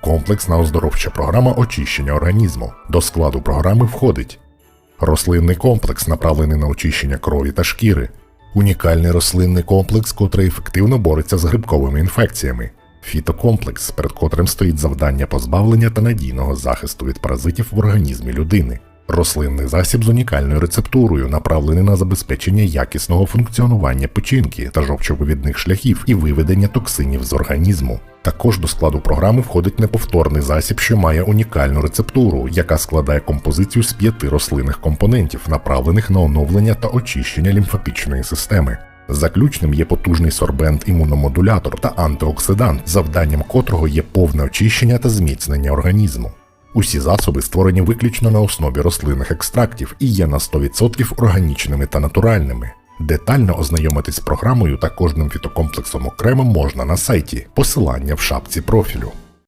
Комплексна оздоровча програма очищення організму. До складу програми входить рослинний комплекс, направлений на очищення крові та шкіри, унікальний рослинний комплекс, котрий ефективно бореться з грибковими інфекціями, фітокомплекс, перед котрим стоїть завдання позбавлення та надійного захисту від паразитів в організмі людини. Рослинний засіб з унікальною рецептурою, направлений на забезпечення якісного функціонування печінки та жовчовивідних шляхів і виведення токсинів з організму. Також до складу програми входить неповторний засіб, що має унікальну рецептуру, яка складає композицію з п'яти рослинних компонентів, направлених на оновлення та очищення лімфатичної системи. Заключним є потужний сорбент-імуномодулятор та антиоксидант, завданням котрого є повне очищення та зміцнення організму. Усі засоби створені виключно на основі рослинних екстрактів і є на 100% органічними та натуральними. Детально ознайомитись з програмою та кожним фітокомплексом окремо можна на сайті, посилання в шапці профілю.